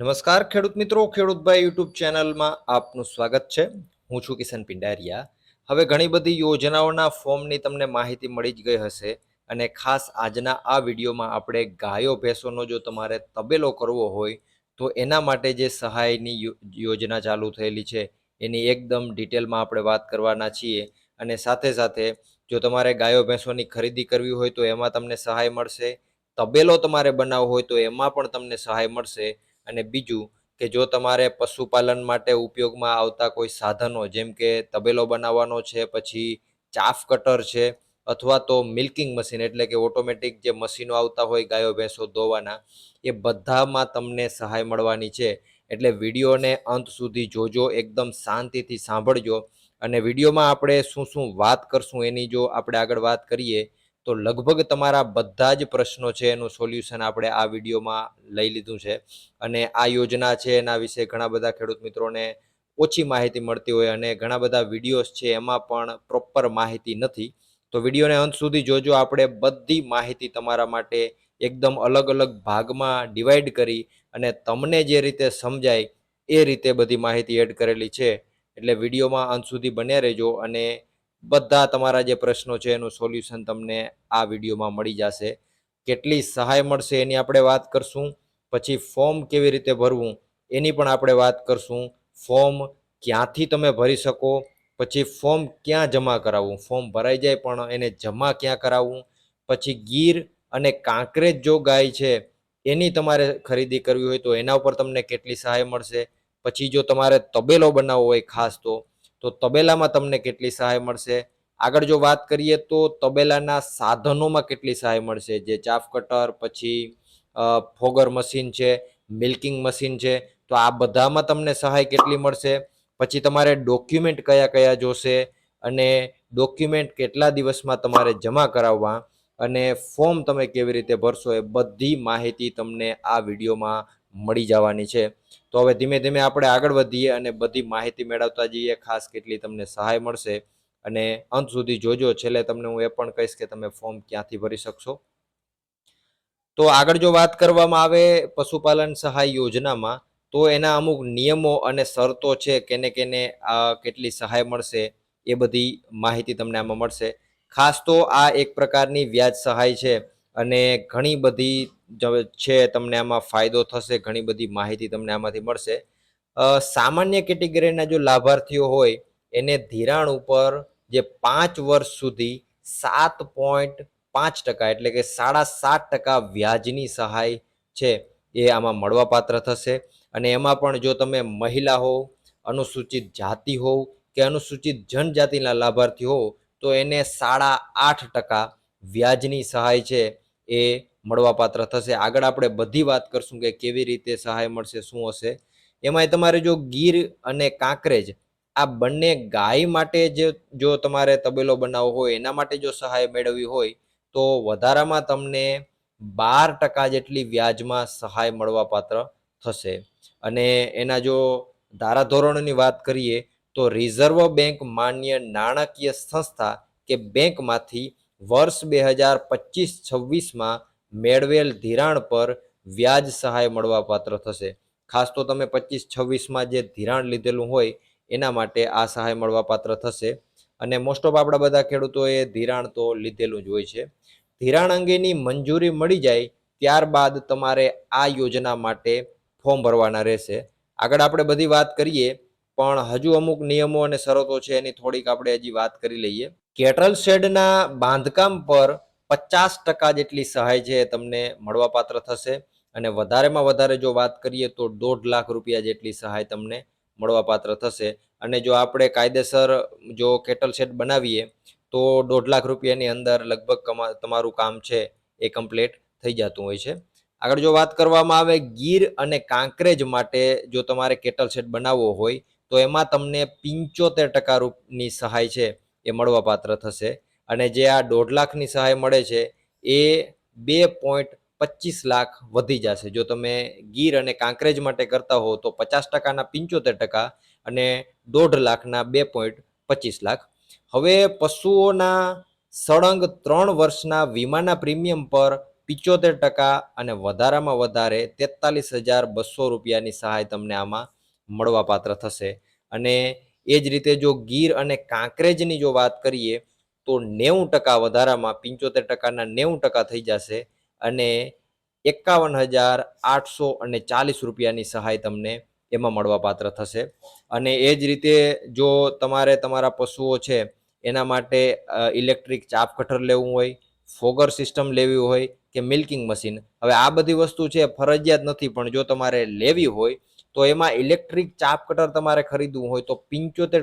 નમસ્કાર ખેડૂત મિત્રો ખેડૂતભાઈ યુટ્યુબ ચેનલમાં આપનું સ્વાગત છે. હું છું કિશન પિંડારિયા. હવે ઘણી બધી યોજનાઓના ફોર્મની તમને માહિતી મળી જ ગઈ હશે અને ખાસ આજના આ વિડીયોમાં આપણે ગાયો, ભેંસોનો જો તમારે તબેલો કરવો હોય, તો એના માટે જે સહાયની યોજના ચાલુ થયેલી છે, એની એકદમ ડિટેલમાં આપણે વાત કરવાના છીએ અને સાથે સાથે જો તમારે ગાયો, ભેંસોની ખરીદી કરવી હોય તો એમાં તમને સહાય મળશે. તબેલો તમારે બનાવવો હોય તો એમાં પણ તમને સહાય મળશે. અને બીજું કે જો તમારે પશુપાલન માટે ઉપયોગમાં આવતા કોઈ સાધનો, જેમ કે તબેલો બનાવવાનો છે, પછી ચાફ કટર છે, અથવા તો મિલ્કિંગ મશીન, એટલે કે ઓટોમેટિક જે મશીનો આવતા હોય, ગાયો, ભેંસો ધોવાના એ બધામાં તમને સહાય મળવાની છે. એટલે વિડીયોને અંત સુધી જોજો, એકદમ શાંતિથી સાંભળજો. અને વિડીયોમાં આપણે શું શું વાત કરશું એની જો આપણે આગળ વાત કરીએ તો લગભગ તમારા બધા જ પ્રશ્નો છે એનું સોલ્યુશન આપણે આ વિડીયોમાં લઈ લીધું છે. અને આ યોજના છે એના વિશે ઘણા બધા ખેડૂત મિત્રોને ઓછી માહિતી મળતી હોય અને ઘણા બધા વિડીયોઝ છે એમાં પણ પ્રોપર માહિતી નથી. તો વિડીયોને અંત સુધી જોજો, આપણે બધી માહિતી તમારા માટે એકદમ અલગ અલગ ભાગમાં ડિવાઈડ કરી અને તમને જે રીતે સમજાય એ રીતે બધી માહિતી એડ કરેલી છે. એટલે વિડીયોમાં અંત સુધી બન્યા રહેજો અને બધા તમારા જે પ્રશ્નો છે એનું સોલ્યુશન તમને આ વિડીયોમાં મળી જશે. કેટલી સહાય મળશે એની આપણે વાત કરશું. પછી ફોર્મ કેવી રીતે ભરવું એની પણ આપણે વાત કરશું. ફોર્મ ક્યાંથી તમે ભરી શકો? પછી ફોર્મ ક્યાં જમા કરાવવું? ફોર્મ ભરાઈ જાય પણ એને જમા ક્યાં કરાવવું? પછી ગીર અને કાંકરેજ જો ગાય છે, એની તમારે ખરીદી કરવી હોય તો એના ઉપર તમને કેટલી સહાય મળશે? પછી જો તમારે તબેલો બનાવવો હોય ખાસ તો તો તબેલામાં તમને કેટલી સહાય મળશે? આગળ જો વાત કરીએ તો તબેલાના સાધનોમાં કેટલી સહાય મળશે? જે ચાફ કટર, પછી ફોગર મશીન છે, મિલ્કિંગ મશીન છે, તો આ બધામાં તમને સહાય કેટલી મળશે? પછી તમારે ડોક્યુમેન્ટ કયા કયા જોશે? અને ડોક્યુમેન્ટ કેટલા દિવસમાં તમારે જમા કરાવવા? અને ફોર્મ તમે કેવી રીતે ભરશો એ બધી માહિતી તમને આ વિડીયોમાં મળી જવાની છે. તો હવે ધીમે ધીમે આપણે આગળ વધીએ અને બધી માહિતી મેળવતા જઈએ, ખાસ કેટલી તમને સહાય મળશે. અને અંત સુધી જોજો, છેલ્લે તમને હું એ પણ કહીશ કે તમે ફોર્મ ક્યાંથી ભરી શકશો. તો આગળ જો વાત કરવામાં આવે પશુપાલન સહાય યોજનામાં, તો એના અમુક નિયમો અને શરતો છે કેને કેને કેટલી સહાય મળશે એ બધી માહિતી તમને આમાં મળશે. ખાસ તો આ એક પ્રકારની વ્યાજ સહાય છે અને ઘણી બધી છે, તમને આમાં ફાયદો થશે, ઘણી બધી માહિતી તમને આમાંથી મળશે. સામાન્ય કેટેગરીના જો લાભાર્થીઓ હોય, એને ધિરાણ ઉપર જે પાંચ વર્ષ સુધી સાત પોઈન્ટ પાંચ ટકા એટલે કે સાડા સાત ટકા વ્યાજની સહાય છે, એ આમાં મળવાપાત્ર થશે. અને એમાં પણ જો તમે મહિલા હોવ, અનુસૂચિત જાતિ હોવ કે અનુસૂચિત જનજાતિના લાભાર્થી હોવ, તો એને સાડા આઠ ટકા વ્યાજની સહાય છે, એ મળવાપાત્ર થશે. આગળ આપણે બધી વાત કરશું કે કેવી રીતે સહાય મળશે, શું હશે. એમાંય તમારે જો ગીર અને કાંકરેજ, આ બંને ગાય માટે જે, જો તમારે તબેલો બનાવવો હોય, એના માટે જો સહાય મેળવવી હોય, તો વધારામાં તમને બાર ટકા જેટલી વ્યાજમાં સહાય મળવાપાત્ર થશે. અને એના જો ધારાધોરણોની વાત કરીએ, તો રિઝર્વ બેંક માન્ય નાણાકીય સંસ્થા કે બેંકમાંથી વર્ષ બે હજાર પચીસ છવ્વીસમાં મેળવેલ ધિરાણ પર વ્યાજ સહાય મળવાપાત્ર થશે. ખાસ તો તમે પચીસ છવ્વીસમાં જે ધિરાણ લીધેલું હોય, એના માટે આ સહાય મળવાપાત્ર થશે. અને મોસ્ટ ઓફ આપણા બધા ખેડૂતોએ ધિરાણ તો લીધેલું જ હોય છે. ધિરાણ અંગેની મંજૂરી મળી જાય ત્યારબાદ તમારે આ યોજના માટે ફોર્મ ભરવાના રહેશે. આગળ આપણે બધી વાત કરીએ, પણ હજુ અમુક નિયમો અને શરતો છે એની થોડીક આપણે હજી વાત કરી લઈએ. કેટલ શેડના બાંધકામ પર પચાસ ટકા જેટલી સહાય છે એ તમને મળવાપાત્ર થશે અને વધારેમાં વધારે જો વાત કરીએ તો દોઢ લાખ રૂપિયા જેટલી સહાય તમને મળવાપાત્ર થશે. અને જો આપણે કાયદેસર જો કેટલ શેડ બનાવીએ તો દોઢ લાખ રૂપિયાની અંદર લગભગ તમારું કામ છે એ કમ્પ્લીટ થઈ જતું હોય છે. આગળ જો વાત કરવામાં આવે ગીર અને કાંકરેજ માટે જો તમારે કેટલ શેડ બનાવવો હોય તો એમાં તમને પિંચોતેર ટકા રૂપની સહાય છે એ મળવાપાત્ર થશે. અને જે આ દોઢ લાખની સહાય મળે છે, એ બે પોઈન્ટ પચીસ લાખ વધી જશે. જો તમે ગીર અને કાંકરેજ માટે કરતા હો, તો પચાસ ટકાના પિંચોતેર ટકા અને દોઢ લાખના બે પોઈન્ટ પચીસ લાખ. હવે પશુઓના સળંગ ત્રણ વર્ષના વીમાના પ્રીમિયમ પર પિચોતેર ટકા અને વધારામાં વધારે તેતાલીસ હજાર બસો રૂપિયાની સહાય તમને આમાં મળવાપાત્ર થશે. અને એ જ રીતે જો ગીર અને કાંકરેજની જો વાત કરીએ તો નેવું ટકા વધારામાં, પંચોતેર ટકાના નેવું ટકા થઈ જશે અને એકાવન હજાર આઠસો અને ચાલીસ રૂપિયાની સહાય તમને એમાં મળવાપાત્ર થશે. અને એ જ રીતે જો તમારે તમારા પશુઓ છે, એના માટે ઇલેક્ટ્રિક ચાપ કટર લેવું હોય, ફોગર સિસ્ટમ લેવી હોય કે મિલ્કિંગ મશીન. હવે આ બધી વસ્તુ છે, ફરજિયાત નથી, પણ જો તમારે લેવી હોય, તો એમાં ઇલેક્ટ્રિક ચાપ કટર તમારે ખરીદવું હોય, તો પંચોતેર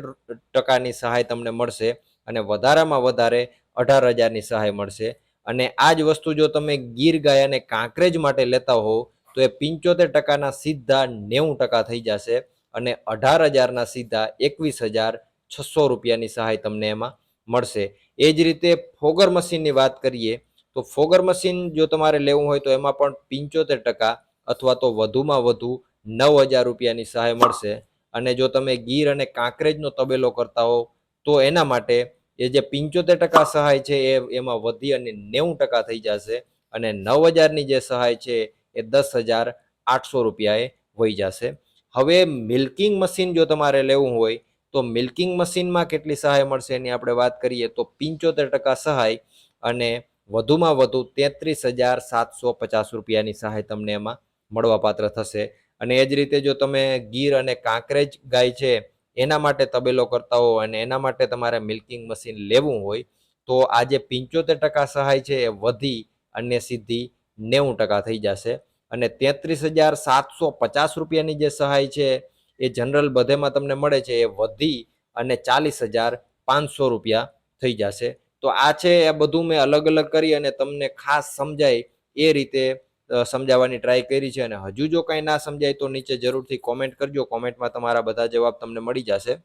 ટકાની સહાય તમને મળશે. અને વધારામાં વધારે અઢાર હજારની સહાય મળશે. અને આ જ વસ્તુ જો તમે ગીર ગાય અને કાંકરેજ માટે લેતા હોવ, તો એ પંચોતેર ટકાના સીધા નેવું ટકા થઈ જશે અને અઢાર હજારના સીધા એકવીસ હજાર છસો રૂપિયાની સહાય તમને એમાં મળશે. એ જ રીતે ફોગર મશીનની વાત કરીએ, તો ફોગર મશીન જો તમારે લેવું હોય તો એમાં પણ પંચોતેર ટકા અથવા તો વધુમાં વધુ નવ હજાર રૂપિયાની સહાય મળશે. અને જો તમે ગીર અને કાંકરેજનો તબેલો કરતા હો તો એના માટે એ જે પંચોતેર ટકા સહાય છે એ એમાં વધી અને નેવું ટકા થઈ જશે અને નવ હજારની જે સહાય છે એ દસ હજાર આઠસો રૂપિયાએ વહી જશે. હવે મિલ્કિંગ મશીન જો તમારે લેવું હોય તો મિલ્કિંગ મશીનમાં કેટલી સહાય મળશે એની આપણે વાત કરીએ તો પંચોતેર ટકા સહાય અને વધુમાં વધુ તેત્રીસ હજાર સાતસો પચાસ રૂપિયાની સહાય તમને એમાં મળવાપાત્ર થશે. અને એ જ રીતે જો તમે ગીર અને કાંકરેજ ગાય છે એના માટે તબેલો કરતા હો અને એના માટે તમારે મિલ્કિંગ મશીન લેવું હોય, તો આ જે પંચોતેર ટકા સહાય છે, એ વધી અને સીધી નેવું ટકા થઈ જશે. અને તેત્રીસ હજાર સાતસો પચાસ રૂપિયાની જે સહાય છે, એ જનરલ બધેમાં તમને મળે છે, એ વધી અને ચાલીસ હજાર પાંચસો રૂપિયા થઈ જશે. તો આ છે, એ બધું મેં અલગ અલગ કરી અને તમને ખાસ સમજાય એ રીતે સમજાવવાની ટ્રાય કરી છે અને હજુ જો કંઈ ના સમજાય તો નીચે જરૂરથી કોમેન્ટ કરજો. કોમેન્ટમાં તમારા બધા જવાબ તમને મળી જશે.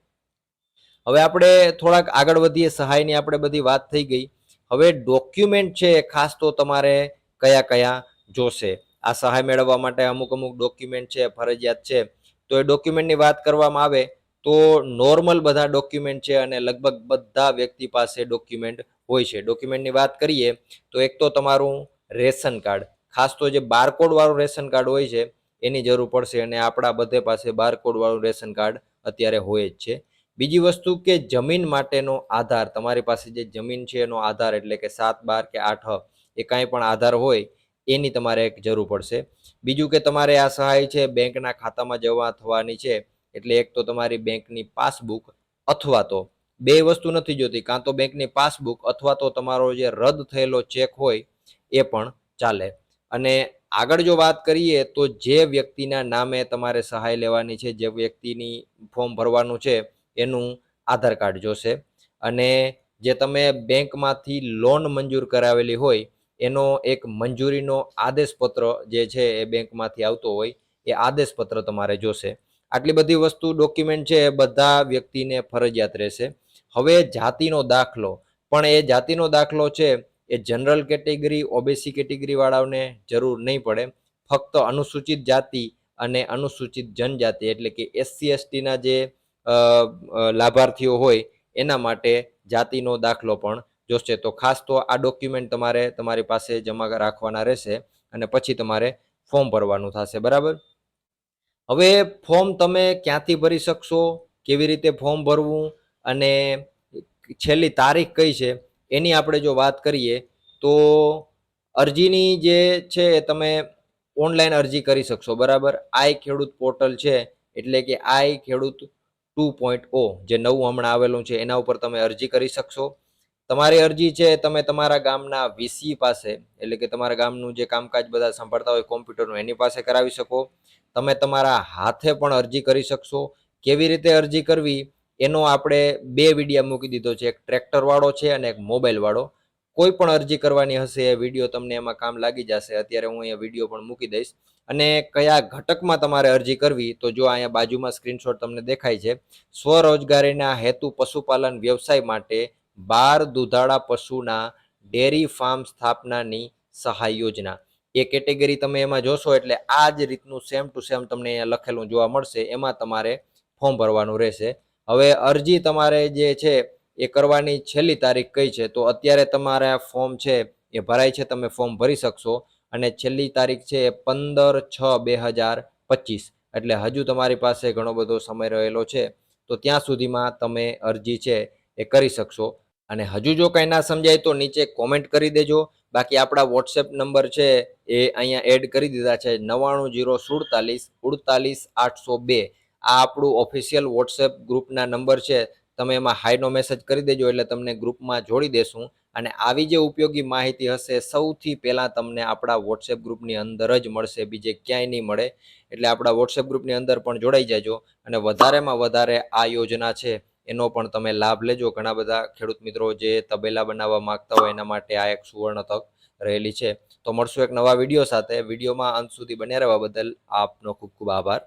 હવે આપણે થોડાક આગળ વધીએ. સહાયની આપણે બધી વાત થઈ ગઈ. હવે ડોક્યુમેન્ટ છે ખાસ તો તમારે કયા કયા જોશે? આ સહાય મેળવવા માટે અમુક અમુક ડોક્યુમેન્ટ છે, ફરજિયાત છે. તો એ ડોક્યુમેન્ટની વાત કરવામાં આવે તો નોર્મલ બધા ડોક્યુમેન્ટ છે અને લગભગ બધા વ્યક્તિ પાસે ડોક્યુમેન્ટ હોય છે. ડોક્યુમેન્ટની વાત કરીએ તો એક તો તમારું રેશન કાર્ડ. ખાસ તો જે બારકોડ વાળું રેશન કાર્ડ હોય છે, એની જરૂર પડશે અને આપણા બધે પાસે બારકોડ વાળું રેશન કાર્ડ અત્યારે હોય જ છે. બીજી વસ્તુ કે જમીન માટેનો આધાર, તમારી પાસે જે જમીન છે એનો આધાર એટલે કે સાત બાર કે આઠ, એ કાંઈ પણ આધાર હોય, એની તમારે એક જરૂર પડશે. બીજું કે તમારે આ સહાય છે બેંકના ખાતામાં જવા થવાની છે, એટલે એક તો તમારી બેંકની પાસબુક અથવા તો બે વસ્તુ નથી જોતી, કાં તો બેંકની પાસબુક અથવા તો તમારો જે રદ થયેલો ચેક હોય, એ પણ ચાલે. અને આગળ જો વાત કરીએ તો જે વ્યક્તિના નામે તમારે સહાય લેવાની છે, જે વ્યક્તિની ફોર્મ ભરવાનું છે, એનું આધાર કાર્ડ જોશે. અને જે તમે બેંકમાંથી લોન મંજૂર કરાવેલી હોય, એનો એક મંજૂરીનો આદેશપત્ર જે છે એ બેંકમાંથી આવતો હોય, એ આદેશપત્ર તમારે જોશે. આટલી બધી વસ્તુ ડોક્યુમેન્ટ છે એ બધા વ્યક્તિને ફરજિયાત રહેશે. હવે જાતિનો દાખલો, પણ એ જાતિનો દાખલો છે એ જનરલ કેટેગરી ઓબીસી કેટેગરીવાળાઓને જરૂર નહીં પડે. ફક્ત અનુસૂચિત જાતિ અને અનુસૂચિત જનજાતિ, એટલે કે એસસી એસટીના જે લાભાર્થીઓ હોય, એના માટે જાતિનો દાખલો પણ જોશે. તો ખાસ તો આ ડોક્યુમેન્ટ તમારે તમારી પાસે જમા રાખવાના રહેશે અને પછી તમારે ફોર્મ ભરવાનું થશે. બરાબર? હવે ફોર્મ તમે ક્યાંથી ભરી શકશો? કેવી રીતે ફોર્મ ભરવું? અને છેલ્લી તારીખ કઈ છે? એની આપણે જો વાત કરીએ, તો અરજીની જે છે તમે ઓનલાઈન અરજી કરી શકશો, બરાબર? આઈ ખેડૂત પોર્ટલ છે, એટલે કે આઈ ખેડૂત ટુ પોઈન્ટ ઓ, જે નવું હમણાં આવેલું છે, એના ઉપર તમે અરજી કરી શકશો. તમારી અરજી છે તમે તમારા ગામના વીસી પાસે, એટલે કે તમારા ગામનું જે કામકાજ બધા સંભાળતા હોય કોમ્પ્યુટરનું, એની પાસે કરાવી શકો. તમે તમારા હાથે પણ અરજી કરી શકશો. કેવી રીતે અરજી કરવી? એનો આપણે બે વિડીયા મૂકી દીધો છે. એક ટ્રેક્ટર વાળો છે અને એક મોબાઈલ વાળો. કોઈ પણ અરજી કરવાની હશે, એ વીડિયો તમને એમાં કામ લાગી જશે. અત્યારે હું અહીંયા વીડિયો પણ મૂકી દઈશ. અને કયા ઘટકમાં તમારે અરજી કરવી, તો જો અહીંયા બાજુમાં સ્ક્રીનશોટ તમને દેખાય છે. સ્વરોજગારીના હેતુ પશુપાલન વ્યવસાય માટે બાર દુધાળા પશુના ડેરી ફાર્મ સ્થાપનાની સહાય યોજના. એ કેટેગરી તમે એમાં જોશો એટલે આ જ રીતનું સેમ ટુ સેમ તમને અહીંયા લખેલું જોવા મળશે. એમાં તમારે ફોર્મ ભરવાનું રહેશે. હવે અરજી તમારે જે છે એ કરવાની છેલ્લી તારીખ કઈ છે? તો અત્યારે તમારે ફોર્મ છે એ ભરાય છે, તમે ફોર્મ ભરી શકશો. અને છેલ્લી તારીખ છે પંદર છ બે હજાર પચીસ. એટલે હજુ તમારી પાસે ઘણો બધો સમય રહેલો છે. તો ત્યાં સુધીમાં તમે અરજી છે એ કરી શકશો. અને હજુ જો કંઈ ના સમજાય તો નીચે કોમેન્ટ કરી દેજો. બાકી આપણા વોટ્સએપ નંબર છે એ અહીંયા એડ કરી દીધા છે નવ્વાણું જીરો સુડતાલીસ, ઉડતાલીસ આઠસો બે. આ આપણું ઓફિશિયલ વોટ્સએપ ગ્રુપના નંબર છે. તમે એમાં હાઈનો મેસેજ કરી દેજો એટલે તમને ગ્રુપમાં જોડી દેશું. અને આવી જે ઉપયોગી માહિતી હશે, સૌથી પહેલાં તમને આપણા વોટ્સએપ ગ્રુપની અંદર જ મળશે. બીજે ક્યાંય નહીં મળે. એટલે આપણા વોટ્સએપ ગ્રુપની અંદર પણ જોડાઈ જાજો. અને વધારેમાં વધારે આ યોજના છે, એનો પણ તમે લાભ લેજો. ઘણા બધા ખેડૂત મિત્રો જે તબેલા બનાવવા માંગતા હોય એના માટે આ એક સુવર્ણ તક રહેલી છે. તો મળશું એક નવા વીડિયો સાથે. વિડીયોમાં અંત સુધી બન્યા રહેવા બદલ આપનો ખૂબ ખૂબ આભાર.